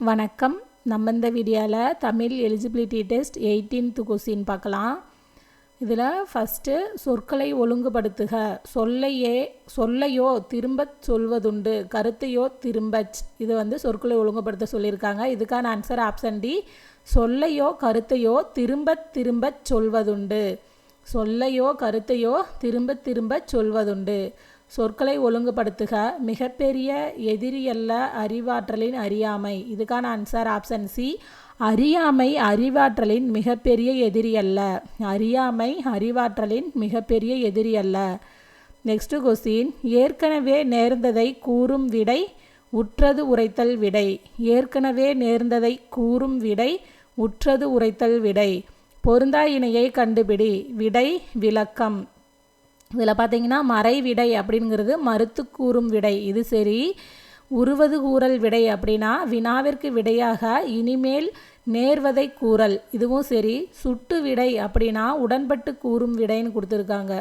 வணக்கம். நம்ம இந்த வீடியோவில் Tamil eligibility test eighteenth question பார்க்கலாம். இதில் ஃபஸ்ட்டு சொற்களை ஒழுங்குபடுத்துக. சொல்லையே சொல்லையோ திரும்ப சொல்வதுண்டு. கருத்தையோ திரும்ப இது வந்து சொற்களை ஒழுங்குபடுத்த சொல்லியிருக்காங்க. இதுக்கான ஆன்சர் ஆப்ஷன் டி சொல்லையோ கருத்தையோ திரும்பத் திரும்பச் சொல்வதுண்டு. சொல்லையோ கருத்தையோ திரும்பத் திரும்பச் சொல்வதுண்டு. சொற்களை ஒழுங்குபடுத்துக மிகப்பெரிய எதிரியல்ல அறிவாற்றலின் அறியாமை. இதுக்கான ஆன்சர் ஆப்ஷன் சி அறியாமை அறிவாற்றலின் மிகப்பெரிய எதிரி அல்ல அறியாமை அறிவாற்றலின் மிகப்பெரிய எதிரி அல்ல நெக்ஸ்ட் கொஸ்டின் ஏற்கனவே நேர்ந்ததை கூறும் விடை உற்றது உரைத்தல் விடை. ஏற்கனவே நேர்ந்ததை கூறும் விடை உற்றது உரைத்தல் விடை. பொருந்தா இணையை கண்டுபிடி. விடை விளக்கம். இதில் பார்த்தீங்கன்னா மறை விடை அப்படிங்கிறது மறுத்து கூறும் விடை. இது சரி உருவது கூறல் விடை அப்படின்னா வினாவிற்கு விடையாக இனிமேல் நேர்வதை கூறல். இதுவும் சரி சுட்டு விடை அப்படின்னா உடன்பட்டு கூறும் விடைன்னு கொடுத்துருக்காங்க.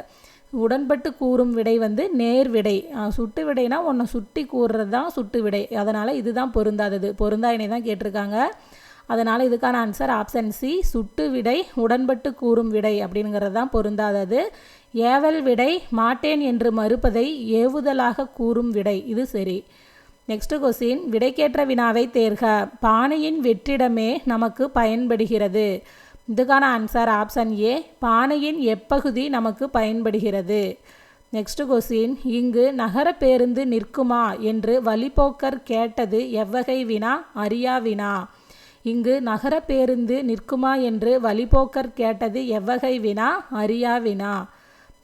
உடன்பட்டு கூறும் விடை வந்து நேர் விடை. சுட்டு விடைனா உன்னை சுட்டி கூறுறது தான் சுட்டு விடை. அதனால் இதுதான் பொருந்தாதது. பொருந்தா தான் கேட்டிருக்காங்க. அதனால் இதுக்கான ஆன்சர் ஆப்ஷன் சி சுட்டு விடை உடன்பட்டு கூறும் விடை அப்படிங்கிறது தான் பொருந்தாதது. ஏவல் விடை மாட்டேன் என்று மறுப்பதை ஏவுதலாக கூறும் விடை. இது சரி. நெக்ஸ்ட் கொஸ்டின் விடைக்கேற்ற வினாவை தேர்க. பானையின் வெற்றிடமே நமக்கு பயன்படுகிறது. இதுக்கான ஆன்சர் ஆப்ஷன் ஏ பானையின் எப்பகுதி நமக்கு பயன்படுகிறது. நெக்ஸ்ட் கொஸ்டின் இங்கு நகர பேருந்து நிற்குமா என்று வழிபோக்கர் கேட்டது எவ்வகை வினா? அரியா வினா. இங்கு நகர பேருந்து நிற்குமா என்று வழிபோக்கர் கேட்டது எவ்வகை வினா? அரியா வினா.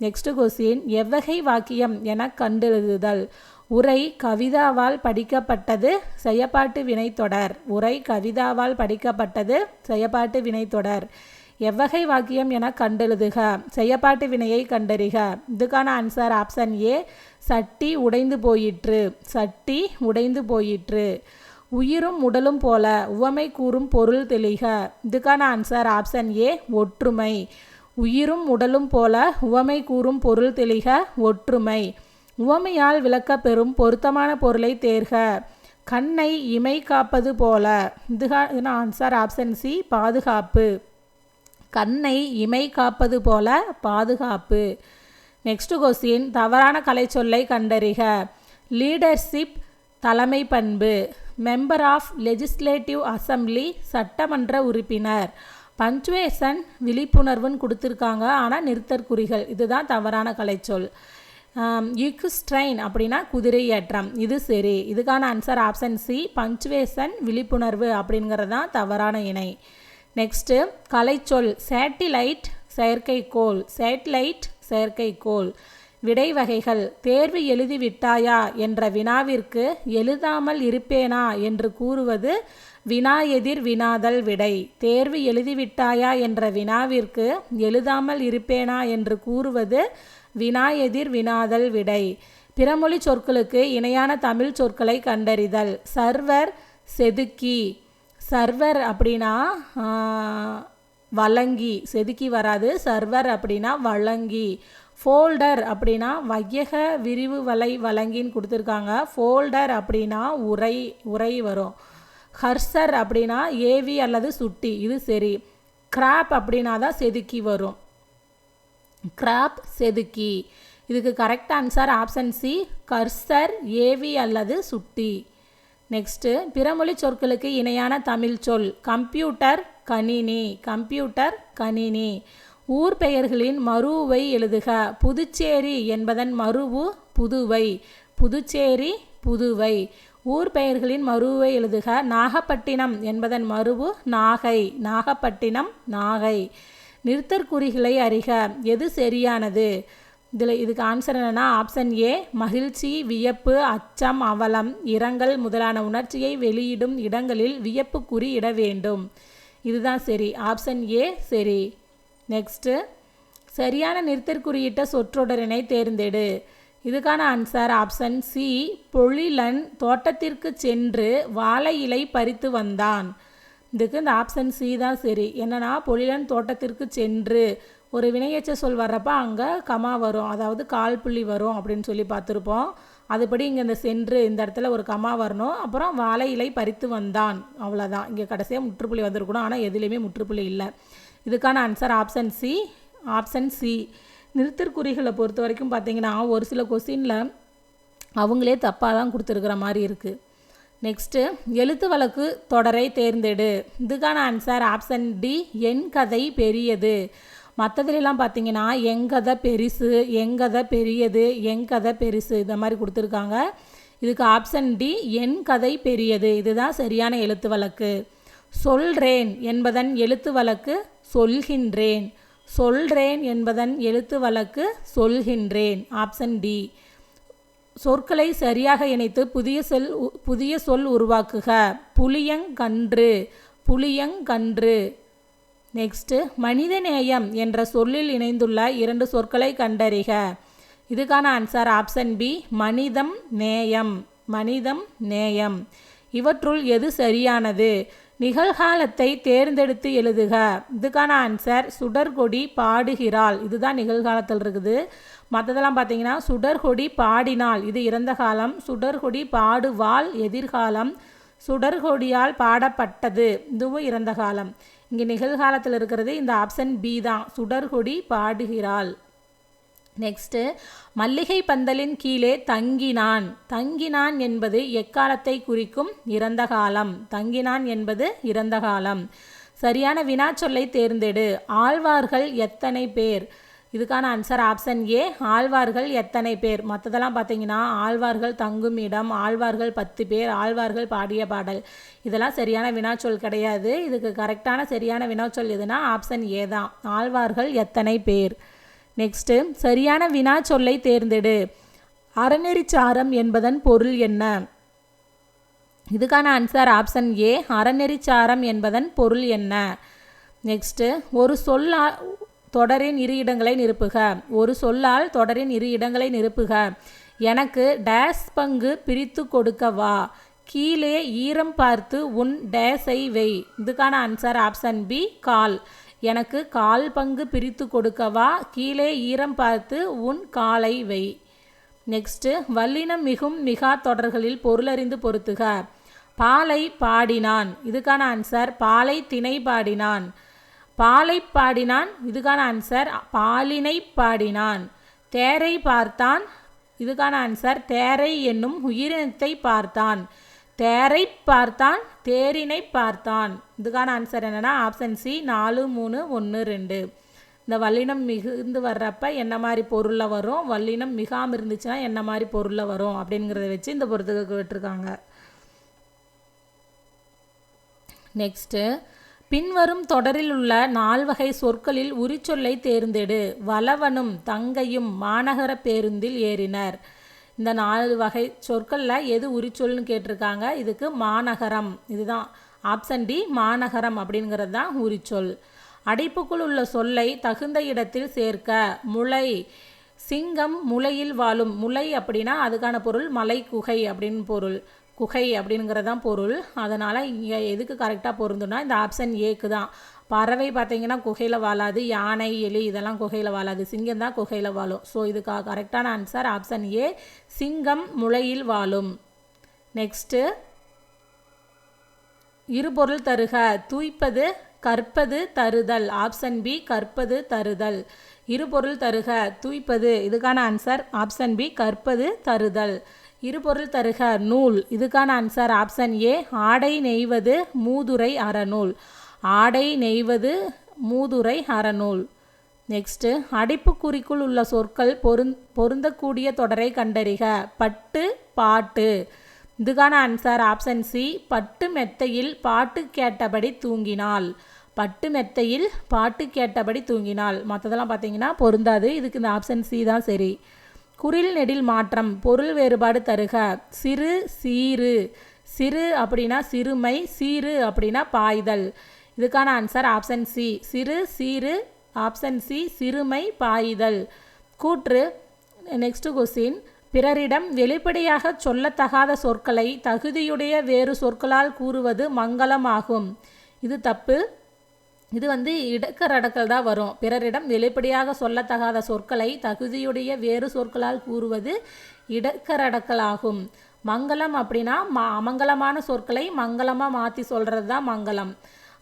நெக்ஸ்ட் கொஸ்டின் எவ்வகை வாக்கியம் என கண்டெழுதுதல். உரை கவிதாவால் படிக்கப்பட்டது செயப்பாட்டு வினைத்தொடர் உரை கவிதாவால் படிக்கப்பட்டது செயப்பாட்டு வினைத்தொடர் எவ்வகை வாக்கியம் என கண்டெழுதுக. செய்யப்பாட்டு வினையை கண்டறிக. இதுக்கான ஆன்சர் ஆப்ஷன் ஏ சட்டி உடைந்து போயிற்று. சட்டி உடைந்து போயிற்று. உயிரும் உடலும் போல உவமை கூறும் பொருள் தெளிக. இதுக்கான ஆன்சர் ஆப்ஷன் ஏ ஒற்றுமை. உயிரும் உடலும் போல உவமை கூறும் பொருள் தெளிக ஒற்றுமை. உவமையால் விளக்கப்பெறும் பொருத்தமான பொருளை தேர்க. கண்ணை இமை காப்பது போல. இதுகா ஆன்சர் ஆப்ஷன் சி பாதுகாப்பு. கண்ணை இமை காப்பது போல பாதுகாப்பு. நெக்ஸ்ட் கொஸ்டின் தவறான கலை சொல்லை கண்டறிக. லீடர்ஷிப் தலைமை பண்பு. மெம்பர் ஆஃப் லெஜிஸ்லேட்டிவ் அசம்பிளி சட்டமன்ற உறுப்பினர். பஞ்சுவேஷன் விழிப்புணர்வுன்னு கொடுத்துருக்காங்க. ஆனால் நிறுத்தற்குறிகள் இதுதான் தவறான கலைச்சொல். யுக்ஸ்ட்ரைன் அப்படின்னா குதிரை ஏற்றம் இது சரி. இதுக்கான ஆன்சர் ஆப்ஷன் சி பஞ்சுவேஷன் விழிப்புணர்வு அப்படிங்கிறது தான் தவறான இணை. நெக்ஸ்ட்டு கலைச்சொல். சேட்டிலைட் செயற்கைக்கோள். சேட்டிலைட் செயற்கைக்கோள். விடை வகைகள் தேர்வு எழுதிவிட்டாயா என்ற வினாவிற்கு எழுதாமல் இருப்பேனா என்று கூறுவது வினா எதிர் வினாதல் விடை. தேர்வு எழுதிவிட்டாயா என்ற வினாவிற்கு எழுதாமல் இருப்பேனா என்று கூறுவது வினா எதிர் வினாதல் விடை. பிறமொழி சொற்களுக்கு இணையான தமிழ் சொற்களை கண்டறிதல். சர்வர் செதுக்கி. சர்வர் அப்படின்னா வழங்கி. செதுக்கி வராது. சர்வர் அப்படின்னா வழங்கி. ஃபோல்டர் அப்படின்னா வையக விரிவு வலை வழங்கின்னு கொடுத்துருக்காங்க. ஃபோல்டர் அப்படின்னா உரை உரை வரும். ஹர்சர் அப்படின்னா ஏவி அல்லது சுட்டி இது சரி. கிராப் அப்படின்னா தான் செதுக்கி வரும். கிராப் செதுக்கி. இதுக்கு correct answer option C cursor AV அல்லது சுட்டி. நெக்ஸ்ட்டு பிறமொழி சொற்களுக்கு இணையான தமிழ் சொல் கம்ப்யூட்டர் கணினி கம்ப்யூட்டர் கணினி. ஊர் பெயர்களின் மருவை எழுதுக. புதுச்சேரி என்பதன் மருவு புதுவை. புதுச்சேரி புதுவை. ஊர் பெயர்களின் மருவை எழுதுக. நாகப்பட்டினம் என்பதன் மருவு நாகை. நாகப்பட்டினம் நாகை. நிறுத்தற்குறிகளை அறிக. எது சரியானது? இதில் இதுக்கு ஆன்சர் என்னென்னா ஆப்ஷன் ஏ மகிழ்ச்சி வியப்பு அச்சம் அவலம் இரங்கல் முதலான உணர்ச்சியை வெளியிடும் இடங்களில் வியப்பு குறி இட வேண்டும். இதுதான் சரி. ஆப்ஷன் ஏ சரி. நெக்ஸ்ட்டு சரியான நிறுத்தற்குறியிட்ட சொற்றொடரினை தேர்ந்தெடு. இதுக்கான ஆன்சர் ஆப்ஷன் சி பொழிலன் தோட்டத்திற்கு சென்று வாழை இலை பறித்து வந்தான். இதுக்கு இந்த ஆப்ஷன் சி தான் சரி. என்னன்னா பொழிலன் தோட்டத்திற்கு சென்று ஒரு வினையச்ச சொல் வர்றப்ப அங்கே கமா வரும். அதாவது கால் புள்ளி வரும் அப்படின்னு சொல்லி பார்த்துருப்போம். அதுபடி இங்கே இந்த சென்று இந்த இடத்துல ஒரு கமா வரணும். அப்புறம் வாழை இலை பறித்து வந்தான். அவ்வளோதான் இங்கே கடைசியாக முற்றுப்புள்ளி வந்திருக்கணும். ஆனால் எதுலேயுமே முற்றுப்புள்ளி இல்லை. இதுக்கான answer option C option C நிறுத்தற்குறிகளை பொறுத்த வரைக்கும் பார்த்தீங்கன்னா ஒரு சில கொஸ்டினில் அவங்களே தப்பாக தான் கொடுத்துருக்குற மாதிரி இருக்குது நெக்ஸ்ட்டு எழுத்து வழக்கு தொடரை தேர்ந்தெடு. இதுக்கான ஆன்சர் ஆப்ஷன் டி என் கதை பெரியது. மற்றதுலாம் பார்த்தீங்கன்னா எங்கதை பெருசு எங்கதை பெரியது எங்கதை பெருசு இந்த மாதிரி கொடுத்துருக்காங்க. இதுக்கு ஆப்ஷன் டி என் கதை பெரியது. இதுதான் சரியான எழுத்து வழக்கு. சொல்றேன் என்பதன் எழுத்து வழக்கு சொல்கின்றேன். சொல்றேன் என்பதன் எழுத்து வழக்கு சொல்கின்றேன். ஆப்ஷன் டி சொற்களை சரியாக இணைத்து புதிய சொல் புதிய சொல் உருவாக்குக. புளியங்கன்று புளியங்கன்று நெக்ஸ்ட்டு மனிதநேயம் என்ற சொல்லில் இணைந்துள்ள இரண்டு சொற்களை கண்டறிக. இதுக்கான ஆன்சர் ஆப்ஷன் பி மனிதம் நேயம். மனிதம் நேயம். இவற்றுள் எது சரியானது? நிகழ்காலத்தை தேர்ந்தெடுத்து எழுதுக. இதுக்கான ஆன்சர் சுடர்கொடி பாடுகிறாள். இதுதான் நிகழ்காலத்தில் இருக்குது. மற்றதெல்லாம் பார்த்தீங்கன்னா சுடர்கொடி பாடினாள் இது இறந்த காலம். சுடர்கொடி பாடுவாள் எதிர்காலம். சுடர்கொடியால் பாடப்பட்டது. இதுவும் இறந்த காலம். இங்கே நிகழ்காலத்தில் இருக்கிறது இந்த ஆப்ஷன் பி தான். சுடர்கொடி பாடுகிறாள். நெக்ஸ்ட்டு மல்லிகை பந்தலின் கீழே தங்கினான். தங்கினான் என்பது எக்காலத்தை குறிக்கும் இறந்த காலம். தங்கினான் என்பது இறந்த காலம். சரியான வினாச்சொல்லை தேர்ந்தெடு. ஆழ்வார்கள் எத்தனை பேர்? இதுக்கான ஆன்சர் ஆப்ஷன் ஏ ஆழ்வார்கள் எத்தனை பேர்? மற்றதெல்லாம் பார்த்தீங்கன்னா ஆழ்வார்கள் தங்கும் இடம் ஆழ்வார்கள் பத்து பேர் ஆழ்வார்கள் பாடிய பாடல். இதெல்லாம் சரியான வினாச்சொல் கிடையாது. இதுக்கு கரெக்டான சரியான வினாச்சொல் எதுனா ஆப்ஷன் ஏ தான். ஆழ்வார்கள் எத்தனை பேர்? நெக்ஸ்ட்டு சரியான வினா சொல்லை தேர்ந்தெடு. அறநெறிச்சாரம் என்பதன் பொருள் என்ன? இதுக்கான ஆன்சர் ஆப்ஷன் ஏ அறநெறிச்சாரம் என்பதன் பொருள் என்ன? நெக்ஸ்ட்டு ஒரு சொல்லா தொடரின் இரு இடங்களை நிரப்புக. ஒரு சொல்லால் தொடரின் இரு இடங்களை நிரப்புக. எனக்கு டேஸ் பங்கு பிரித்து கொடுக்கவா கீழே ஈரம் பார்த்து உன் டேஸை வை. இதுக்கான ஆன்சர் ஆப்ஷன் பி கால். எனக்கு கால் பங்கு பிரித்து கொடுக்கவா? கீழே ஈரம் பார்த்து உன் காலை வை. நெக்ஸ்ட்டு வல்லினம் மிகும் மிகா தொடர்களில் பொருளறிந்து பொருத்துக. பாலை பாடினான் இதுக்கான ஆன்சர் பாலை திணை பாடினான். பாலை பாடினான் இதுக்கான ஆன்சர் பாலினை பாடினான். தேரை பார்த்தான் இதுக்கான ஆன்சர் தேரை என்னும் உயிரினத்தை பார்த்தான். தேரை பார்த்தான் தேரினை பார்த்தான். இதுக்கான ஆன்சர் என்னென்னா ஆப்ஷன் சி நாலு மூணு ஒன்று ரெண்டு. இந்த வல்லினம் மிகுந்து வர்றப்ப என்ன மாதிரி பொருளில் வரும் வல்லினம் மிகாமல் இருந்துச்சுன்னா என்ன மாதிரி பொருளில் வரும் அப்படிங்கிறத வச்சு இந்த பொருத்துக்கு விட்டுருக்காங்க நெக்ஸ்ட்டு பின்வரும் தொடரில் உள்ள நால்வகை சொற்களில் உரிச்சொல்லை தேர்ந்தெடு. வளவனும் தங்கையும் மாநகர பேருந்தில் ஏறினர். இந்த நாலு வகை சொற்களில் எது உரிச்சொல்னு கேட்டிருக்காங்க? இதுக்கு மாநகரம். இதுதான் ஆப்ஷன் டி மாநகரம் அப்படிங்கிறது தான் உரிச்சொல். அடைப்புக்குள் உள்ள சொல்லை தகுந்த இடத்தில் சேர்க்க. முளை. சிங்கம் முளையில் வாழும். முளை அப்படின்னா அதுக்கான பொருள் மலை குகை அப்படின்னு பொருள். குகை அப்படிங்கிறது தான் பொருள். அதனால் இங்கே எதுக்கு கரெக்டாக பொருந்துன்னா இந்த ஆப்ஷன் ஏக்கு தான். பறவை பார்த்தீங்கன்னா குகையில் வாழாது யானை எலி இதெல்லாம் குகையில் வாழாது. சிங்கம் தான் குகையில் வாழும். ஸோ இதுக்கு கரெக்டான ஆன்சர் ஆப்ஷன் ஏ சிங்கம் முளையில் வாழும். நெக்ஸ்ட்டு இருபொருள் தருக தூய்ப்பது கற்பது தருதல். ஆப்ஷன் பி கற்பது தருதல். இருபொருள் தருக தூய்ப்பது இதுக்கான ஆன்சர் ஆப்ஷன் பி கற்பது தருதல். இருபொருள் தருக நூல் இதுக்கான ஆன்சர் ஆப்ஷன் ஏ ஆடை நெய்வது மூதுரை அறநூல். ஆடை நெய்வது மூதுரை அறநூல். நெக்ஸ்ட்டு அடைப்புக்குறிக்குள் உள்ள சொற்கள் பொருந் பொருந்தக்கூடிய தொடரை கண்டறிக. பட்டு பாட்டு. இதுக்கான ஆன்சர் ஆப்ஷன் சி பட்டு மெத்தையில் பாட்டு கேட்டபடி தூங்கினாள் பட்டு மெத்தையில் பாட்டு கேட்டபடி தூங்கினாள் மற்றதெல்லாம் பார்த்தீங்கன்னா பொருந்தாது. இதுக்கு இந்த ஆப்ஷன் சி தான் சரி. குரில் நெடில் மாற்றம் பொருள் வேறுபாடு தருக. சிறு சீரு சிறு அப்படின்னா சிறுமை சீரு அப்படின்னா பாய்தல். இதுக்கான ஆன்சர் ஆப்ஷன் சி சிறு சீரு ஆப்ஷன் சி சிறுமை பாய்தல் கூற்று நெக்ஸ்ட் கொஸ்டின் பிறரிடம் வெளிப்படையாக சொல்லத்தகாத சொற்களை தகுதியுடைய வேறு சொற்களால் கூறுவது மங்களமாகும். இது தப்பு. இது வந்து இடக்கர் அடக்கல் தான் வரும். பிறரிடம் வெளிப்படையாக சொல்லத்தகாத சொற்களை தகுதியுடைய வேறு சொற்களால் கூறுவது இடக்கரடக்கலாகும் மங்களம் அப்படின்னா ம அமங்கலமான சொற்களை மங்களமாக மாற்றி சொல்கிறது தான் மங்களம்.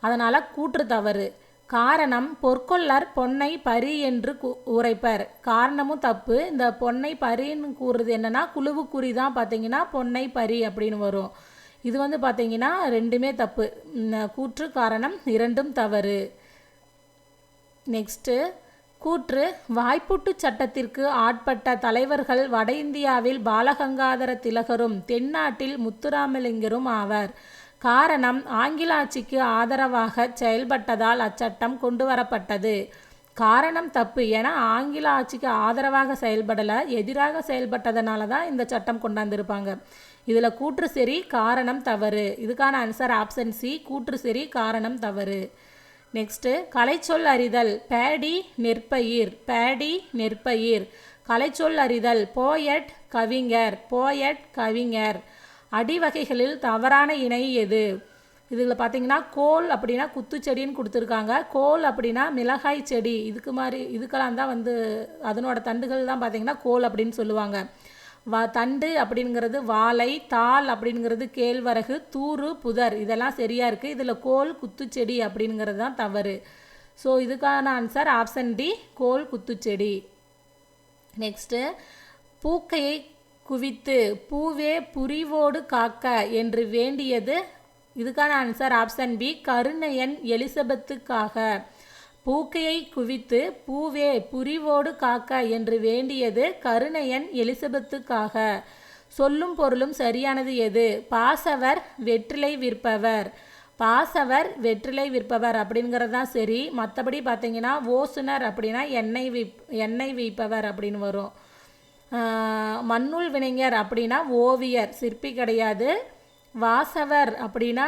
அதனால் கூற்று தவறு. காரணம் பொற்கொள்ளர் பொன்னை பரி என்று கு உரைப்பர். காரணமும் தப்பு. இந்த பொன்னை பரின்னு கூறுறது என்னென்னா குழுவுக்குறி தான் பார்த்தீங்கன்னா பொன்னை பரி அப்படின்னு வரும். இது வந்து பார்த்தீங்கன்னா ரெண்டுமே தப்பு. கூற்று காரணம் இரண்டும் தவறு. நெக்ஸ்ட்டு கூற்று வாய்ப்புட்டு சட்டத்திற்கு ஆட்பட்ட தலைவர்கள் வட இந்தியாவில் பாலகங்காதர திலகரும் தென்னாட்டில் முத்துராமலிங்கரும் ஆவர். காரணம் ஆங்கில ஆட்சிக்கு ஆதரவாக செயல்பட்டதால் அச்சட்டம் கொண்டு வரப்பட்டது காரணம் தப்பு. என ஆங்கில ஆட்சிக்கு ஆதரவாக செயல்படலை எதிராக செயல்பட்டதனால தான் இந்த சட்டம் கொண்டாந்துருப்பாங்க. இதில் கூற்று சரி காரணம் தவறு. இதுக்கான ஆன்சர் ஆப்ஷன் சி கூற்று சரி காரணம் தவறு. நெக்ஸ்ட்டு கலைச்சொல் அறிதல். பேடி நெற்பயிர். பேடி நெற்பயிர். கலைச்சொல் அறிதல். போயட் கவிஞர். போயட் கவிஞர். அடிவகைகளில் தவறான இணை எது? இதில் பார்த்தீங்கன்னா கோல் அப்படின்னா குத்துச்செடின்னு கொடுத்துருக்காங்க. கோல் அப்படின்னா மிளகாய் செடி. இதுக்கு மாதிரி இதுக்கெல்லாம் தான் வந்து அதனோட தண்டுகள் தான் பார்த்தீங்கன்னா கோல் அப்படின்னு சொல்லுவாங்க. வா தண்டு அப்படிங்கிறது வாழை தாள் அப்படிங்கிறது கேழ்வரகு தூறு புதர். இதெல்லாம் சரியாக இருக்குது இதில் கோல் குத்துச்செடி அப்படிங்கிறது தான் தவறு. ஸோ இதுக்கான ஆன்சர் ஆப்ஷன் டி கோல் குத்துச்செடி. நெக்ஸ்ட்டு பூக்கையை குவித்து பூவே புரிவோடு காக்க என்று வேண்டியது. இதுக்கான ஆன்சர் ஆப்ஷன் பி கருணையன் எலிசபெத்துக்காக. பூக்கையை குவித்து பூவே புரிவோடு காக்க என்று வேண்டியது கருணையன் எலிசபெத்துக்காக. சொல்லும் பொருளும் சரியானது எது? பாசவர் வெற்றிலை விற்பவர். பாசவர் வெற்றிலை விற்பவர் அப்படிங்கிறது தான் சரி. மற்றபடி பார்த்தீங்கன்னா ஓசுனர் அப்படின்னா எண்ணெய் விப் எண்ணெய் விற்பவர் அப்படின்னு வரும். மண்ணுள் வினைஞர் அப்படின்னா ஓவியர் சிற்பி கிடையாது. வாசவர் அப்படின்னா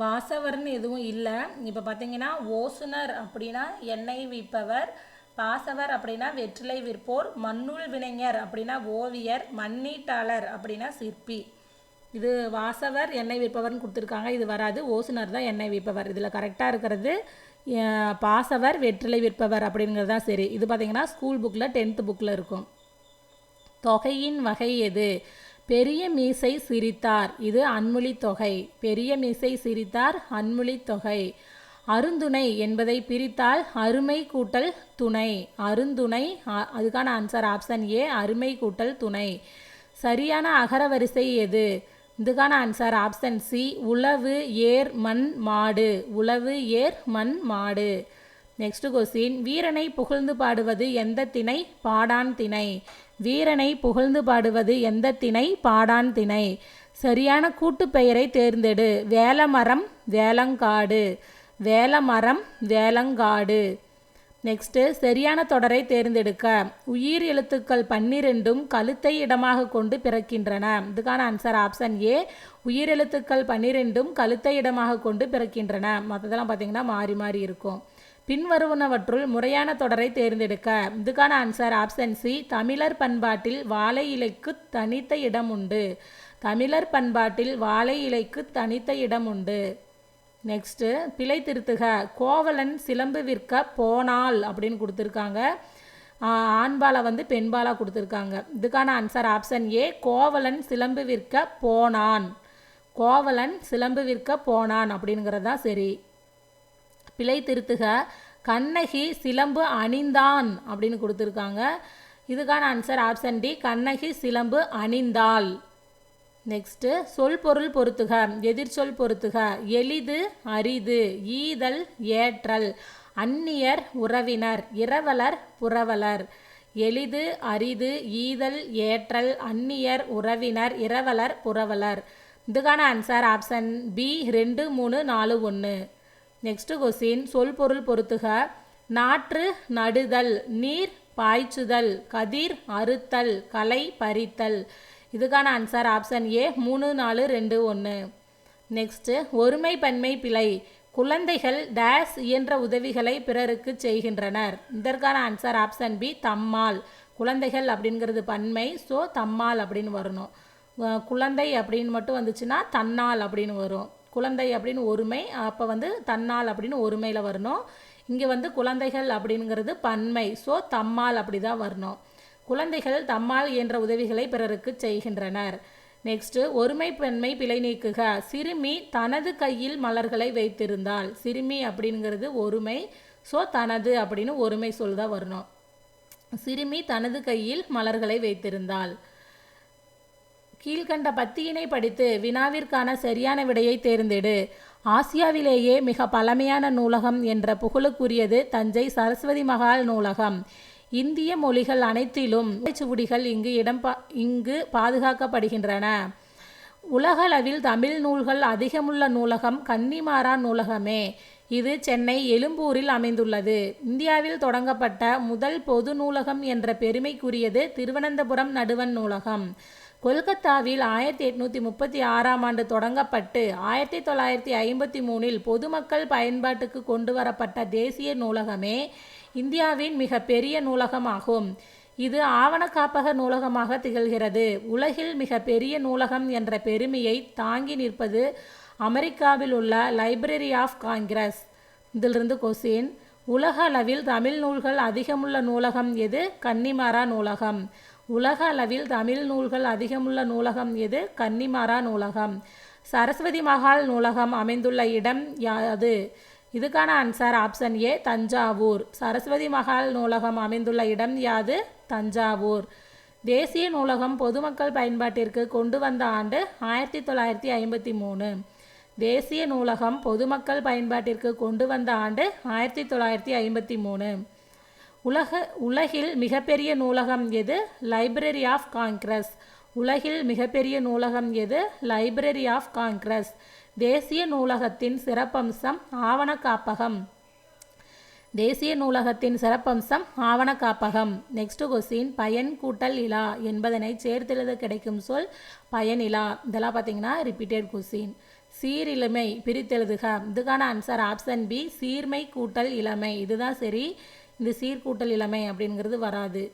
வாசவர்னு எதுவும் இல்லை. இப்போ பார்த்தீங்கன்னா ஓசுனர் அப்படின்னா எண்ணெய் விற்பவர் பாசவர் அப்படின்னா வெற்றிலை விற்போர் மண்ணுள் வினைஞர் அப்படின்னா ஓவியர் மண்ணீட்டாளர் அப்படின்னா சிற்பி. இது வாசவர் எண்ணெய் விற்பவர்னு கொடுத்துருக்காங்க. இது வராது. ஓசுனர் தான் எண்ணெய் விற்பவர். இதில் கரெக்டாக இருக்கிறது பாசவர் வெற்றிலை விற்பவர் அப்படிங்கிறது தான் சரி. இது பார்த்தீங்கன்னா ஸ்கூல் புக்கில் டென்த்து புக்கில் இருக்கும். தொகையின் வகை எது? பெரிய மீசை சிரித்தார். இது அன்மொழி தொகை. பெரிய மீசை சிரித்தார் அன்மொழி தொகை. அருந்துணை என்பதை பிரித்தால் அருமை கூட்டல் துணை. அருந்துணை அதுக்கான ஆன்சர் ஆப்ஷன் ஏ அருமை கூட்டல் துணை. சரியான அகரவரிசை எது? இதுக்கான ஆன்சர் ஆப்ஷன் சி உழவு ஏர் மண் மாடு. உழவு ஏர் மண் மாடு. நெக்ஸ்ட் கொஸ்டின் வீரனை புகழ்ந்து பாடுவது எந்த திணை? பாடான் திணை. வீரனை புகழ்ந்து பாடுவது எந்த திணை? பாடான் திணை. சரியான கூட்டுப் பெயரை தேர்ந்தெடு. வேலமரம் வேலங்காடு. வேலமரம் வேலங்காடு. நெக்ஸ்ட்டு சரியான தொடரை தேர்ந்தெடுக்க. உயிர் எழுத்துக்கள் பன்னிரெண்டும் கழுத்தை இடமாக கொண்டு பிறக்கின்றன. இதுக்கான ஆன்சர் ஆப்ஷன் ஏ உயிர் எழுத்துக்கள் பன்னிரெண்டும் கழுத்தை இடமாக கொண்டு பிறக்கின்றன. மற்றதெல்லாம் பார்த்தீங்கன்னா மாறி மாறி இருக்கும். பின்வருவனவற்றுள் முறையான தொடரை தேர்ந்தெடுக்க. இதுக்கான ஆன்சர் ஆப்ஷன் சி தமிழர் பண்பாட்டில் வாழை இலைக்கு தனித்த இடம் உண்டு தமிழர் பண்பாட்டில் வாழை இலைக்கு தனித்த இடம் உண்டு நெக்ஸ்ட்டு பிழை திருத்துக. கோவலன் சிலம்பு விற்க போனால் அப்படின்னு கொடுத்துருக்காங்க. ஆண்பாலை வந்து பெண்பாலாக கொடுத்துருக்காங்க. இதுக்கான ஆன்சர் ஆப்ஷன் ஏ கோவலன் சிலம்பு விற்க போனான். கோவலன் சிலம்பு விற்க போனான் அப்படிங்கிறது தான் சரி. பிழை திருத்துக. கண்ணகி சிலம்பு அணிந்தான் அப்படின்னு கொடுத்துருக்காங்க. இதுக்கான ஆன்சர் ஆப்ஷன் டி கண்ணகி சிலம்பு அணிந்தாள். நெக்ஸ்ட்டு சொல் பொருள் பொருத்துக எதிர்ச்சொல் பொருத்துக எளிது அரிது ஈதல் ஏற்றல் அந்நியர் உறவினர் இரவலர் புரவலர் எளிது அரிது ஈதல் ஏற்றல் அந்நியர் உறவினர் இரவலர் புரவலர். இதுக்கான ஆன்சர் ஆப்ஷன் பி ரெண்டு மூணு நாலு ஒன்று நெக்ஸ்ட்டு கொஸ்டின் சொல் பொருள் பொருத்துக நாற்று நடுதல் நீர் பாய்ச்சுதல் கதிர் அறுத்தல் களை பறித்தல். இதுக்கான ஆன்சர் ஆப்ஷன் ஏ மூணு நாலு ரெண்டு ஒன்று நெக்ஸ்ட்டு ஒருமை பன்மை பிழை. குழந்தைகள் டேஸ் இயன்ற உதவிகளை பிறருக்கு செய்கின்றனர். இதற்கான ஆன்சர் ஆப்ஷன் பி தம்மால். குழந்தைகள் அப்படிங்கிறது பன்மை ஸோ தம்மால் அப்படின்னு வரணும். குழந்தை அப்படின்னு மட்டும் வந்துச்சுன்னா தன்னால் அப்படின்னு வரும். குழந்தை அப்படின்னு ஒருமை அப்போ வந்து தன்னால் அப்படின்னு ஒருமையில் வரணும். இங்கே வந்து குழந்தைகள் அப்படிங்கிறது பன்மை ஸோ தம்மால் அப்படி தான் வரணும். குழந்தைகள் தம்மால் என்ற உதவிகளை பிறருக்கு செய்கின்றனர். நெக்ஸ்ட்டு ஒருமை பெண்மை பிழை நீக்குக. சிறுமி தனது கையில் மலர்களை வைத்திருந்தால். சிறுமி அப்படிங்கிறது ஒருமை. ஸோ தனது அப்படின்னு ஒருமை சொல் தான் வரணும். சிறுமி தனது கையில் மலர்களை வைத்திருந்தாள் கீழ்கண்ட பத்தியினை படித்து வினாவிற்கான சரியான விடையை தேர்ந்தெடு. ஆசியாவிலேயே மிக பழமையான நூலகம் என்ற புகழுக்குரியது தஞ்சை சரஸ்வதி மகால் நூலகம். இந்திய மொழிகள் அனைத்திலும் சுவடிகள் இங்கு இடம் பா இங்கு பாதுகாக்கப்படுகின்றன. உலகளவில் தமிழ் நூல்கள் அதிகமுள்ள நூலகம் கன்னிமாரா நூலகமே. இது சென்னை எழும்பூரில் அமைந்துள்ளது. இந்தியாவில் தொடங்கப்பட்ட முதல் பொது நூலகம் என்ற பெருமைக்குரியது திருவனந்தபுரம் நடுவன் நூலகம். கொல்கத்தாவில் ஆயிரத்தி எட்நூற்றி முப்பத்தி ஆறாம் ஆண்டு தொடங்கப்பட்டு ஆயிரத்தி தொள்ளாயிரத்தி ஐம்பத்தி மூணில் பொதுமக்கள் பயன்பாட்டுக்கு கொண்டு வரப்பட்ட தேசிய நூலகமே இந்தியாவின் மிக பெரிய நூலகமாகும். இது ஆவண காப்பக நூலகமாக திகழ்கிறது. உலகில் மிக பெரிய நூலகம் என்ற பெருமையை தாங்கி நிற்பது அமெரிக்காவில் உள்ள லைப்ரரி ஆஃப் காங்கிரஸ். இதிலிருந்து கொஸ்டின் உலக அளவில் தமிழ் நூல்கள் அதிகமுள்ள நூலகம் எது? கன்னிமாரா நூலகம். உலக அளவில் தமிழ் நூல்கள் அதிகமுள்ள நூலகம் எது? கன்னிமாரா நூலகம். சரஸ்வதி மகால் நூலகம் அமைந்துள்ள இடம் யாது இதுக்கான answer option A Thanjavur. Saraswathi Mahal நூலகம் அமைந்துள்ள இடம் யாது தஞ்சாவூர். தேசிய நூலகம் பொதுமக்கள் பயன்பாட்டிற்கு கொண்டு வந்த ஆண்டு ஆயிரத்தி தொள்ளாயிரத்தி ஐம்பத்தி மூணு. தேசிய நூலகம் பொதுமக்கள் பயன்பாட்டிற்கு கொண்டு வந்த ஆண்டு ஆயிரத்தி தொள்ளாயிரத்தி ஐம்பத்தி மூணு. உலக உலகில் மிகப்பெரிய நூலகம் எது? லைப்ரரி ஆஃப் காங்கிரஸ் உலகில் மிகப்பெரிய நூலகம் எது? லைப்ரரி ஆஃப் காங்கிரஸ் தேசிய நூலகத்தின் சிறப்பம்சம் ஆவண காப்பகம் தேசிய நூலகத்தின் சிறப்பம்சம் ஆவண காப்பகம் நெக்ஸ்ட் கொஸ்டின் பயன் கூட்டல் இலா என்பதனை சேர்த்தெழுத கிடைக்கும் சொல் பயன் இலா. இதெல்லாம் பார்த்தீங்கன்னா ரிப்பீட்டட் கொஸ்டின் சீரிழமை பிரித்தெழுதுக. இதுக்கான ஆன்சர் ஆப்ஷன் பி சீர்மை கூட்டல் இளமை. இதுதான் சரி இந்த சீர்கூட்டல் இளமை அப்படிங்கிறது வராது.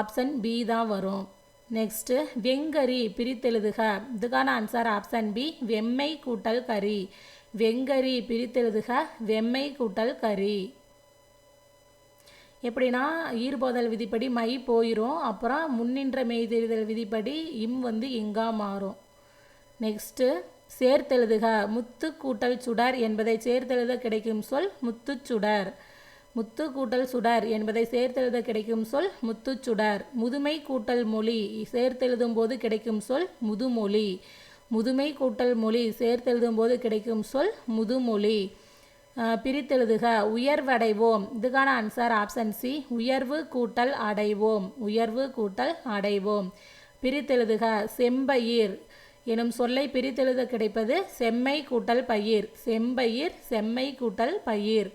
ஆப்ஷன் பி தான் வரும். நெக்ஸ்ட்டு வெங்கரி பிரித்தெழுதுக. இதுக்கான ஆன்சர் ஆப்ஷன் பி வெம்மை கூட்டல் கறி. வெங்கரி பிரித்தெழுதுக வெம்மை கூட்டல் கறி. எப்படின்னா ஈர்போதல் விதிப்படி மை போயிடும் அப்புறம் முன்னின்ற மெய்தெறிதல் விதிப்படி இம் வந்து இங்கா மாறும். நெக்ஸ்ட்டு சேர்த்தெழுதுக. முத்து கூட்டல் சுடர் என்பதை சேர்த்தெழுத கிடைக்கும் சொல் முத்துச்சுடர் முத்து கூட்டல் சுடர் என்பதை சேர்த்தெழுத கிடைக்கும் சொல் முத்துச்சுடர். முதுமை கூட்டல் மொழி சேர்த்தெழுதும் போது கிடைக்கும் சொல் முதுமொழி. முதுமை கூட்டல் மொழி சேர்த்தெழுதும் போது கிடைக்கும் சொல் முதுமொழி. பிரித்தெழுதுக. உயர்வடைவோம். இதுக்கான ஆன்சர் ஆப்ஷன் சி உயர்வு கூட்டல் அடைவோம். உயர்வு கூட்டல் அடைவோம். பிரித்தெழுதுக. செம்பயிர் எனும் சொல்லை பிரித்தெழுத கிடைப்பது செம்மை கூட்டல் பயிர். செம்பயிர் செம்மை கூட்டல் பயிர்.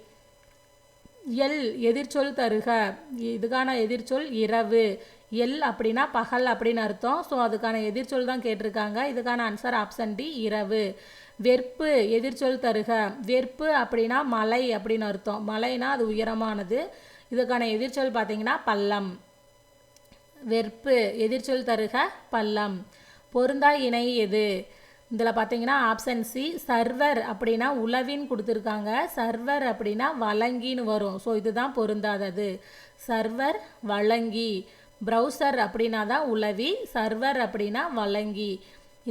எல் எதிர்ச்சொல் தருக. இதுக்கான எதிர்ச்சொல் இரவு. எல் அப்படின்னா பகல் அப்படின்னு அர்த்தம். ஸோ அதுக்கான எதிர்ச்சொல் தான் கேட்டிருக்காங்க. இதுக்கான ஆன்சர் ஆப்ஷன் டி இரவு. வெற்பு எதிர்ச்சொல் தருக. வெற்பு அப்படின்னா மலை அப்படின்னு அர்த்தம். மலைனா அது உயரமானது. இதுக்கான எதிர்ச்சொல் பார்த்தீங்கன்னா பள்ளம். வெற்பு எதிர்ச்சொல் தருக பள்ளம். பொருந்தா இணை எது? இதில் பார்த்தீங்கன்னா ஆப்ஷன் சி சர்வர் அப்படின்னா உளவின்னு கொடுத்துருக்காங்க. சர்வர் அப்படின்னா வழங்கின்னு வரும். ஸோ இதுதான் பொருந்தாதது. சர்வர் வழங்கி. ப்ரௌசர் அப்படின்னா தான் உளவி. சர்வர் அப்படின்னா வழங்கி.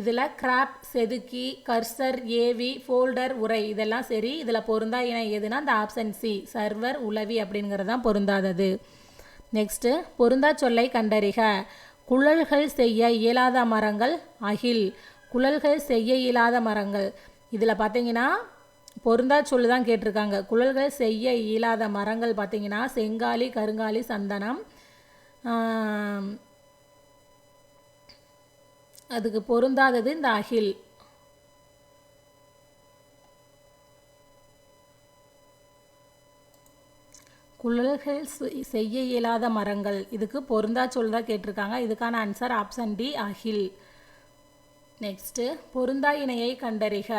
இதில் கிராப் செதுக்கி கர்சர் ஏவி ஃபோல்டர் உரை இதெல்லாம் சரி இதில் பொருந்தா இணை எதுனா இந்த ஆப்ஷன் சி சர்வர் உளவி அப்படிங்கிறது தான் பொருந்தாதது. நெக்ஸ்ட்டு பொருந்தா சொல்லை கண்டறிக. குழல்கள் செய்ய இயலாத மரங்கள் அகில். குழல்கள் செய்ய இயலாத மரங்கள். இதில் பார்த்தீங்கன்னா பொருந்தா சொல்லு தான் கேட்டிருக்காங்க. குழல்கள் செய்ய இயலாத மரங்கள் பார்த்தீங்கன்னா செங்காலி கருங்காலி சந்தனம் அதுக்கு பொருந்தாதது இந்த அகில். குழல்கள் செய்ய இயலாத மரங்கள். இதுக்கு பொருந்தா சொல் தான் கேட்டிருக்காங்க. இதுக்கான ஆன்சர் ஆப்ஷன் டி அகில். நெக்ஸ்ட்டு பொருந்தா இணையை கண்டறிக.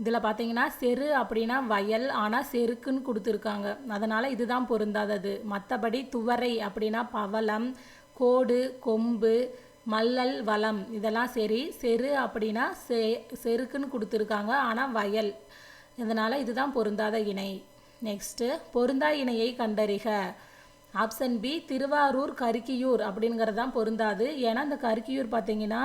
இதில் பார்த்தீங்கன்னா செரு அப்படின்னா வயல் ஆனால் செருக்குன்னு கொடுத்துருக்காங்க. அதனால் இதுதான் பொருந்தாதது. மற்றபடி துவரை அப்படின்னா பவளம் கோடு கொம்பு மல்லல் வளம். இதெல்லாம் சரி. செரு அப்படின்னா செ செருக்குன்னு கொடுத்துருக்காங்க ஆனால் வயல். இதனால் இதுதான் பொருந்தாத இணை. நெக்ஸ்ட்டு பொருந்தா இணையை கண்டறிக. ஆப்ஷன் பி திருவாரூர் கருக்கியூர் அப்படிங்கிறது தான் பொருந்தாது. ஏன்னா இந்த கருக்கியூர் பார்த்தீங்கன்னா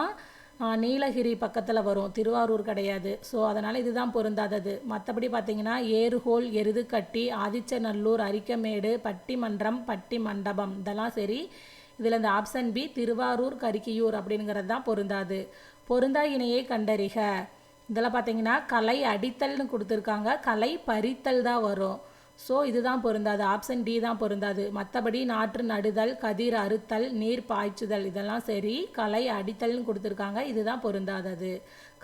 நீலகிரி பக்கத்தில் வரும். திருவாரூர் கிடையாது. ஸோ அதனால் இதுதான் பொருந்தாதது. மற்றபடி பார்த்தீங்கன்னா ஏறுகோல் எருதுக்கட்டி ஆதிச்சநல்லூர் அரிக்கமேடு பட்டிமன்றம் பட்டி மண்டபம் இதெல்லாம் சரி இதில் இந்த ஆப்ஷன் பி திருவாரூர் கருக்கியூர் அப்படிங்கிறது தான் பொருந்தாது. பொருந்தா இணையை கண்டறிக. இதில் பார்த்தீங்கன்னா கலை அடித்தல்னு கொடுத்துருக்காங்க. கலை பறித்தல் தான் வரும். ஸோ இதுதான் பொருந்தாது. ஆப்ஷன் டி தான் பொருந்தாது. மற்றபடி நாற்று நடுதல் கதிர் அறுத்தல் நீர் பாய்ச்சுதல் இதெல்லாம் சரி கலை அடித்தல்னு கொடுத்துருக்காங்க. இதுதான் பொருந்தாதது.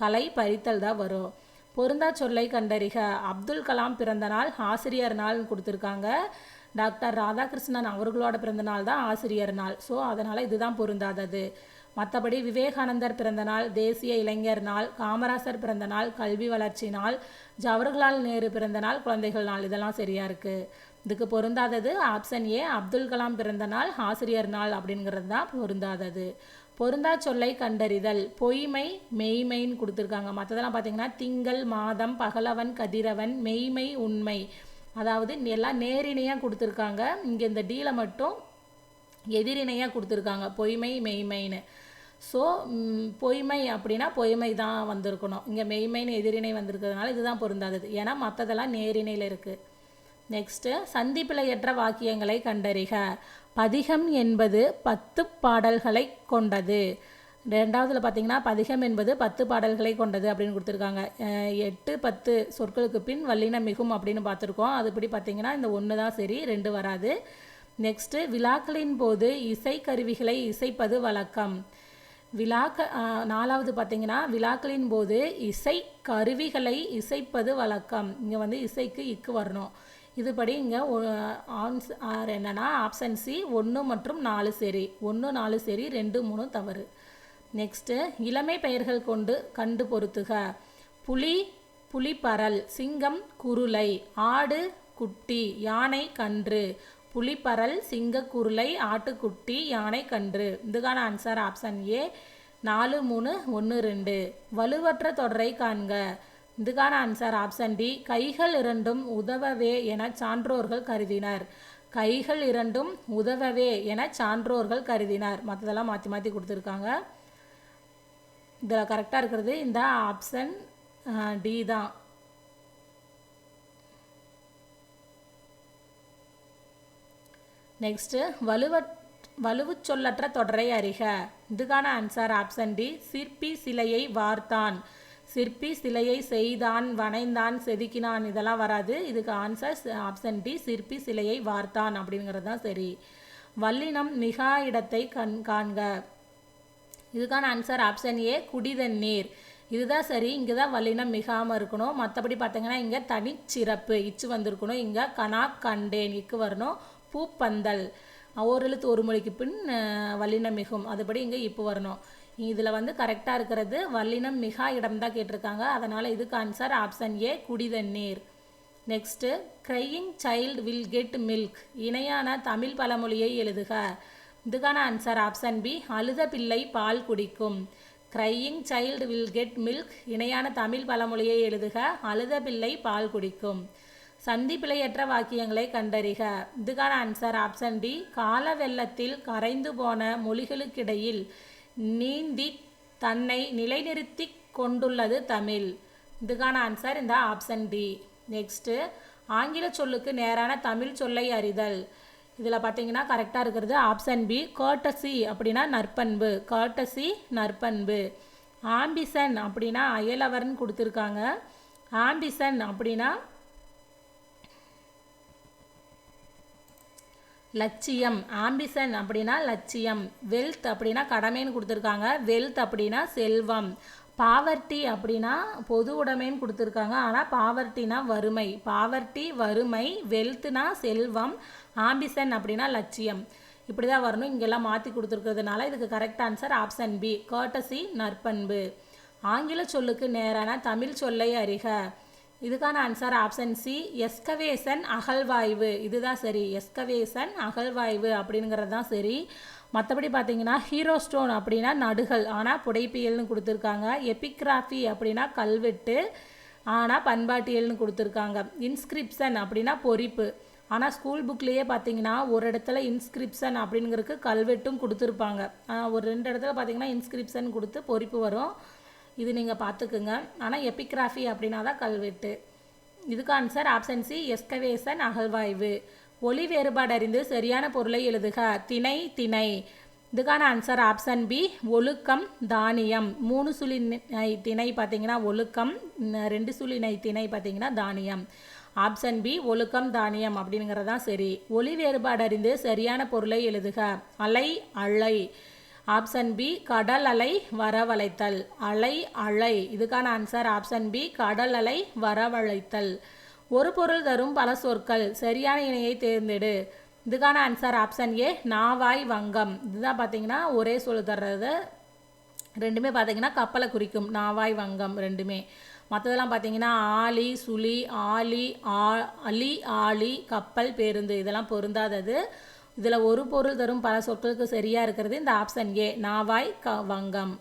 கலை பறித்தல் தான் வரும். பொருந்தா சொல்லை கண்டறிக. அப்துல் கலாம் பிறந்த நாள் ஆசிரியர் நாள்னு கொடுத்துருக்காங்க. டாக்டர் ராதாகிருஷ்ணன் அவர்களோட பிறந்த நாள் தான் ஆசிரியர் நாள். ஸோ அதனால் இதுதான் பொருந்தாதது. மற்றபடி விவேகானந்தர் பிறந்த நாள் தேசிய இளைஞர் நாள் காமராசர் பிறந்த நாள் கல்வி வளர்ச்சி நாள் ஜவஹர்லால் நேரு பிறந்த நாள் குழந்தைகள் நாள் இதெல்லாம் சரியா இருக்கு. இதுக்கு பொருந்தாதது ஆப்ஷன் ஏ அப்துல் கலாம் பிறந்த நாள் ஆசிரியர் நாள் அப்படிங்கிறது தான் பொருந்தாதது. பொருந்தா சொல்லை கண்டறிதல் பொய்மை மெய்மைன்னு கொடுத்துருக்காங்க. மற்றதெல்லாம் பார்த்தீங்கன்னா திங்கள் மாதம் பகலவன் கதிரவன் மெய்மை உண்மை. அதாவது எல்லாம் நேரிணையாக கொடுத்துருக்காங்க. இங்கே இந்த டீலை மட்டும் எதிரிணையாக கொடுத்துருக்காங்க. பொய்மை மெய்மைன்னு. ஸோ பொய்மை அப்படின்னா பொய்மை தான் வந்திருக்கணும். இங்கே மெய்மைன்னு எதிரிணை வந்திருக்கிறதுனால இதுதான் பொருந்தாதது. ஏன்னா மற்றதெல்லாம் நேரிணையில் இருக்குது நெக்ஸ்ட்டு சந்திப்பிழையற்ற வாக்கியங்களை கண்டறிக. பதிகம் என்பது பத்து பாடல்களை கொண்டது. ரெண்டாவதுல பார்த்தீங்கன்னா பதிகம் என்பது பத்து பாடல்களை கொண்டது அப்படின்னு கொடுத்துருக்காங்க. எட்டு பத்து சொற்களுக்கு பின் வல்லினம் மிகும் அப்படின்னு பார்த்துருக்கோம். அதுபடி பார்த்தீங்கன்னா இந்த ஒன்று தான் சரி ரெண்டு வராது. நெக்ஸ்ட்டு விழாக்களின் போது இசைக்கருவிகளை இசைப்பது வழக்கம். விழாக்க நாலாவது பார்த்தீங்கன்னா விழாக்களின் போது இசை கருவிகளை இசைப்பது வழக்கம். இங்கே வந்து இசைக்கு இக்கு வரணும். இதுபடி இங்கே ஆன்ஸ் ஆர் என்னன்னா ஆப்ஷன் சி ஒன்று மற்றும் நாலு சரி. ஒன்று நாலு சரி ரெண்டு மூணு தவறு. நெக்ஸ்ட்டு இளமை பெயர்கள் கொண்டு கண்டு பொருத்துக புலி புலிப்பரல் சிங்கம் குருளை ஆடு குட்டி யானை கன்று. புலிப்பரல் சிங்கக்குருளை ஆட்டுக்குட்டி யானை கன்று இதுக்கான ஆன்சர் ஆப்ஷன் ஏ நாலு மூணு ஒன்று ரெண்டு. வலுவற்ற தொடரை காண்க. இதுக்கான ஆன்சர் ஆப்ஷன் டி கைகள் இரண்டும் உதவவே என சான்றோர்கள் கருதினர். கைகள் இரண்டும் உதவவே என சான்றோர்கள் கருதினர். மற்றதெல்லாம் மாற்றி மாற்றி கொடுத்துருக்காங்க. இதில் கரெக்டாக இருக்கிறது இந்த ஆப்ஷன் டி தான். நெக்ஸ்ட்டு வலுவற் வலுவுச் சொல்லற்ற தொடரை அறிக. இதுக்கான ஆன்சர் ஆப்ஷன் டி சிற்பி சிலையை வார்த்தான். சிற்பி சிலையை செய்தான் வனைந்தான் செதுக்கினான் இதெல்லாம் வராது. இதுக்கு ஆன்சர் ஆப்ஷன் டி சிற்பி சிலையை வார்த்தான் அப்படிங்கிறது தான் சரி. வல்லினம் மிகா இடத்தை கண் காண்க. இதுக்கான ஆன்சர் ஆப்ஷன் ஏ குடிதண்ணீர் இதுதான் சரி இங்கே தான் வல்லினம் மிகாமல் இருக்கணும். மற்றபடி பார்த்தீங்கன்னா இங்கே தனிச்சிறப்பு இச்சு வந்திருக்கணும். இங்கே கனா கண்டேன் இக்கு வரணும். பூப்பந்தல். ஒரு எழுத்து ஒரு மொழிக்கு பின் வல்லினம் மிகும். அதுபடி இங்கே இப்போ வரணும். இதில் வந்து கரெக்டாக இருக்கிறது வல்லினம் மிகா இடம் தான் கேட்டிருக்காங்க. அதனால் இதுக்கு answer option A குடிதண்ணீர் next crying child will get milk இணையான தமிழ் பழமொழியை எழுதுக. இதுக்கான ஆன்சர் ஆப்ஷன் பி அழுத பிள்ளை பால் குடிக்கும். Crying child will get milk இணையான தமிழ் பழமொழியை எழுதுக. அழுத பிள்ளை பால் குடிக்கும். சந்தி பிழையற்ற வாக்கியங்களை கண்டறிக. இதுக்கான ஆன்சர் ஆப்ஷன் டி கால வெள்ளத்தில் கரைந்து போன மொழிகளுக்கிடையில் நீந்தி தன்னை நிலைநிறுத்தி கொண்டுள்ளது தமிழ். இதுக்கான ஆன்சர் இந்த ஆப்ஷன் டி நெக்ஸ்ட்டு ஆங்கில சொல்லுக்கு நேரான தமிழ் சொல்லை அறிதல். இதில் பார்த்தீங்கன்னா கரெக்டாக இருக்கிறது ஆப்ஷன் பி கர்டசி அப்படின்னா நற்பண்பு. கர்டசி நற்பண்பு. ஆம்பிசன் அப்படின்னா அயலவர்னு கொடுத்துருக்காங்க. ஆம்பிசன் அப்படின்னா லட்சியம் ஆம்பிசன் அப்படின்னா லட்சியம். வெல்த் அப்படின்னா கடமைன்னு கொடுத்துருக்காங்க. வெல்த் அப்படின்னா செல்வம். பாவர்ட்டி அப்படின்னா பொது உடைமைன்னு கொடுத்துருக்காங்க. ஆனால் பாவர்ட்டினா வறுமை. பாவர்ட்டி வறுமை வெல்த்னா செல்வம் ஆம்பிசன் அப்படின்னா லட்சியம். இப்படி தான் வரணும். இங்கெல்லாம் மாற்றி கொடுத்துருக்கிறதுனால இதுக்கு correct answer option B courtesy நற்பண்பு. ஆங்கில சொல்லுக்கு நேரான தமிழ் சொல்லை அறிக. இதுக்கான ஆன்சர் ஆப்ஷன் சி எஸ்கவேசன் அகழ்வாய்வு. இதுதான் சரி. எஸ்கவேசன் அகழ்வாய்வு அப்படிங்கிறது தான் சரி. மற்றபடி பார்த்தீங்கன்னா ஹீரோ ஸ்டோன் அப்படின்னா நடுகள். ஆனால் புடைப்பியல்னு கொடுத்துருக்காங்க. எபிக்ராஃபி அப்படின்னா கல்வெட்டு. ஆனால் பண்பாட்டியல்னு கொடுத்துருக்காங்க. இன்ஸ்கிரிப்ஷன் அப்படின்னா பொறிப்பு. ஆனால் ஸ்கூல் புக்லேயே பார்த்தீங்கன்னா ஒரு இடத்துல இன்ஸ்கிரிப்ஷன் அப்படிங்கிறதுக்கு கல்வெட்டும் கொடுத்துருப்பாங்க. ஒரு ரெண்டு இடத்துல பார்த்தீங்கன்னா இன்ஸ்கிரிப்ஷன் கொடுத்து பொறிப்பு வரும். இது நீங்கள் பார்த்துக்குங்க ஆனால் எபிகிராஃபி அப்படின்னா தான் கல்வெட்டு. இதுக்கு ஆன்சர் ஆப்ஷன் சி எஸ்கவேசன் அகழ்வாய்வு. ஒளி வேறுபாடு அறிந்து சரியான பொருளை எழுதுக. திணை திணை. இதுக்கான ஆன்சர் ஆப்ஷன் பி ஒழுக்கம் தானியம். மூணு சுழி நை திணை பார்த்தீங்கன்னா ஒழுக்கம் ரெண்டு சுழி நை திணை பார்த்தீங்கன்னா தானியம். ஆப்ஷன் பி ஒழுக்கம் தானியம் அப்படிங்கிறது தான் சரி. ஒளி வேறுபாடு அறிந்து சரியான பொருளை எழுதுக. அலை அலை ஆப்ஷன் பி கடல் அலை வரவழைத்தல். அலை அலை இதுக்கான ஆன்சர் ஆப்ஷன் பி கடல் அலை வரவழைத்தல். ஒரு பொருள் தரும் பல சொற்கள். சரியான இணையை தேர்ந்தெடு. இதுக்கான ஆன்சர் ஆப்ஷன் ஏ நாவாய் வங்கம். இதுதான் பார்த்தீங்கன்னா ஒரே சொல் தர்றது. ரெண்டுமே பார்த்தீங்கன்னா கப்பலை குறிக்கும். நாவாய் வங்கம் ரெண்டுமே. மற்றதெல்லாம் பார்த்தீங்கன்னா ஆலி சுழி ஆலி ஆ அலி ஆலி கப்பல் பேருந்து. இதெல்லாம் பொருந்தாதது. இதில் ஒரு பொருள் தரும் பல சொற்களுக்கு சரியாக இருக்கிறது. இந்த ஆப்ஷன் ஏ நாவாய் க வங்கம்.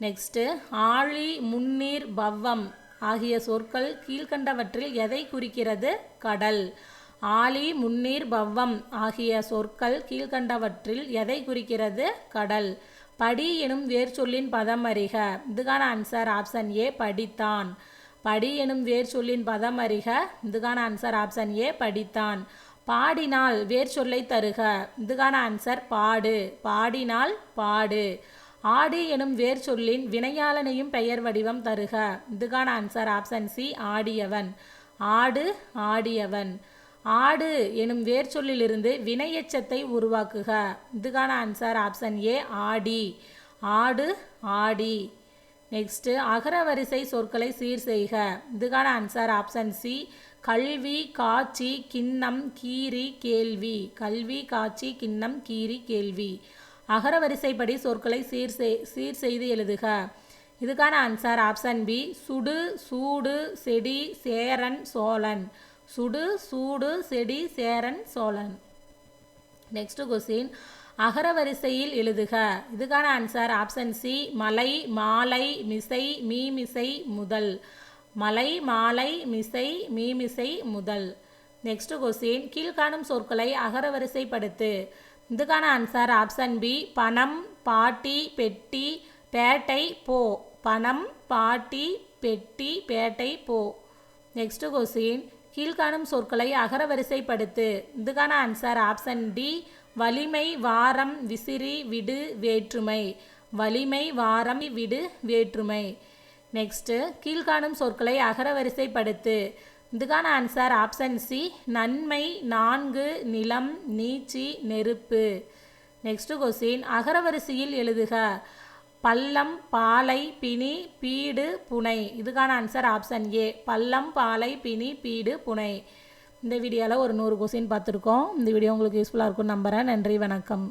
நெக்ஸ்ட்டு ஆழி முன்னீர் பவ்வம் ஆகிய சொற்கள் கீழ்க்கண்டவற்றில் எதை குறிக்கிறது? கடல். ஆழி முன்னீர் பவ்வம் ஆகிய சொற்கள் கீழ்க்கண்டவற்றில் எதை குறிக்கிறது? கடல். படி எனும் வேர்ச்சொல்லின் பதம் அறிக. இதுக்கான ஆன்சர் ஆப்ஷன் ஏ படித்தான். படி எனும் வேர்ச்சொல்லின் பதம் அறிக. இதுக்கான ஆன்சர் ஆப்ஷன் ஏ படித்தான். பாடினால் வேர்ச்சொல்லை தருக. இதுக்கான ஆன்சர் பாடு. பாடினால் பாடு. ஆடு எனும் வேர் சொல்லின் வினையாளனையும் பெயர் வடிவம் தருக. இதுக்கான ஆன்சர் ஆப்ஷன் சி ஆடியவன். ஆடு ஆடியவன். ஆடு எனும் வேர் சொல்லிலிருந்து வினையெச்சத்தை உருவாக்குக. இதுக்கான ஆன்சர் ஆப்ஷன் ஏ ஆடி. ஆடு ஆடி. நெக்ஸ்ட்டு அகரவரிசை சொற்களை சீர் செய்க. இதுக்கான ஆன்சர் ஆப்ஷன் சி கல்வி காட்சி கிண்ணம் கீரி கேள்வி. கல்வி காட்சி கிண்ணம் கீரி கேள்வி. அகரவரிசைப்படி சொற்களை சீர் செய் சீர் செய்து எழுதுக. இதுக்கான ஆன்சர் ஆப்ஷன் பி சுடு சூடு செடி சேரன் சோழன். சுடு சூடு செடி சேரன் சோழன். நெக்ஸ்ட் கொஸ்டின் அகரவரிசையில் எழுதுக. இதுக்கான ஆன்சர் ஆப்ஷன் சி மலை மாலை மிசை மீமிசை முதல். மலை மாலை மிசை மீமிசை முதல். நெக்ஸ்ட் கொஸ்டின் கீழ்காணும் சொற்களை அகரவரிசைப்படுத்து. இதுக்கான ஆன்சர் ஆப்ஷன் பி பணம் பாட்டி பெட்டி பேட்டை போ. பணம் பாட்டி பெட்டி பேட்டை போ. நெக்ஸ்ட் கொஸ்டின் கீழ்காணும் சொற்களை அகரவரிசைப்படுத்து. இதுக்கான ஆன்சர் ஆப்ஷன் டி வலிமை வாரம் விசிறி விடு வேற்றுமை. வலிமை வாரம் விடு வேற்றுமை. நெக்ஸ்ட்டு கீழ்காணும் சொற்களை அகரவரிசைப்படுத்து. இதுக்கான ஆன்சர் ஆப்ஷன் சி நன்மை நான்கு நிலம் நீச்சி நெருப்பு. நெக்ஸ்ட்டு கொஸ்டின் அகரவரிசையில் எழுதுக. பள்ளம் பாலை பிணி பீடு புனை. இதுக்கான ஆன்சர் ஆப்ஷன் ஏ பள்ளம் பாலை பிணி பீடு புனை. இந்த வீடியோவில் ஒரு நூறு கொஸ்டின் பார்த்துருக்கோம். இந்த வீடியோ உங்களுக்கு யூஸ்ஃபுல்லாக இருக்கும்னு நம்புகிறேன் நன்றி வணக்கம்.